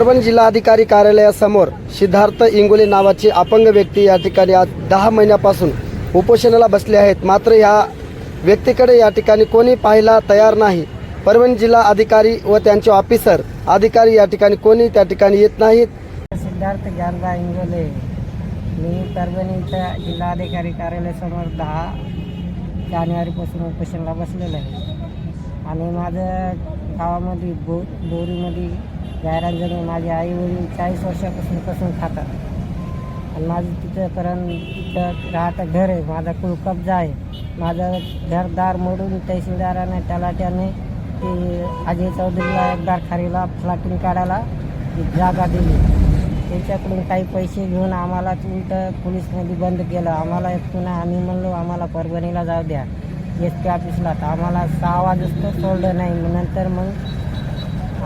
परभणी जिल्हाधिकारी कार्यालयासमोर सिद्धार्थ इंगोले नावाची अपंग व्यक्ती या ठिकाणी आज दहा महिन्यापासून उपोषणाला बसले आहेत. मात्र या व्यक्तीकडे या ठिकाणी कोणी पाहायला तयार नाही. परभणी जिल्हा अधिकारी व त्यांचे ऑफिसर अधिकारी या ठिकाणी कोणी त्या ठिकाणी येत नाहीत. सिद्धार्थ गारदा इंगोले. मी परभणीच्या जिल्हाधिकारी कार्यालयासमोर दहा जानेवारीपासून उपोषणाला बसलेलं आहे. आणि माझं गावामध्ये बो बोरीमध्ये गायरांजणी माझे आई वडील चाळीस वर्षापासून पासून खातात. आणि माझं तिथंपर्यंत तिथं राहतं घर आहे. माझा कुळ कब्जा आहे. माझं घरदार मोडून तहसीलदाराने तलाट्याने ते अजय चौधरीला एकदार खारीला फ्लॅटिंग काढायला ती जागा दिली. त्याच्याकडून काही पैसे घेऊन आम्हाला उलट पोलीसमध्ये बंद केलं. आम्हाला पुन्हा आम्ही म्हणलो आम्हाला परभणीला जाऊ द्या. एस पी ऑफिसला. तर आम्हाला सहा वाजता सोडलं नाही. नंतर मग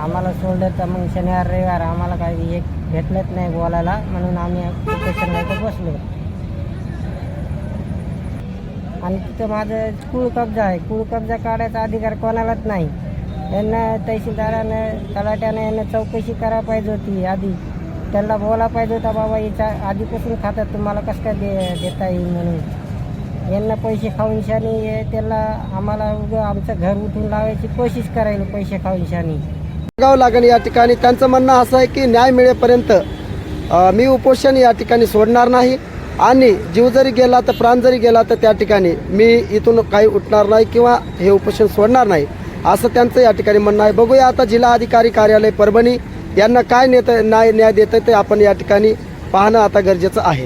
आम्हाला सोडलं तर मग शनिवार रविवार आम्हाला काही एक भेटलंच नाही बोलायला. म्हणून आम्ही स्टेशनला बसलो. आणि तिथं माझं कुळ कब्जा आहे. कुळ कब्जा काढायचा अधिकार कोणालाच नाही. यांना तहसीलदारानं तलाट्यानं यांना चौकशी करायला पाहिजे होती आधी. त्यांना बोला पाहिजे होता बाबा याच्या आधीपासून खातात तुम्हाला कसं काय दे देता येईल म्हणून? यांना पैसे खाऊन शानी हे त्याला आम्हाला उगं आमचं घर उठून लावायची कोशिश करायला पैसे खाऊन शानी गाव लागण या ठिकाणी. त्यांचं म्हणणं असं आहे की न्याय मिळेपर्यंत मी उपोषण या ठिकाणी सोडणार नाही. आणि जीव जरी गेला तर प्राण जरी गेला तर त्या ठिकाणी मी इथून काही उठणार नाही किंवा हे उपोषण सोडणार नाही. असं त्यांचं या ठिकाणी म्हणणं आहे. बघूया आता जिल्हा अधिकारी कार्यालय परभणी यांना काय नेत न्याय न्याय देतं ते आपण या ठिकाणी पाहणं आता गरजेचं आहे.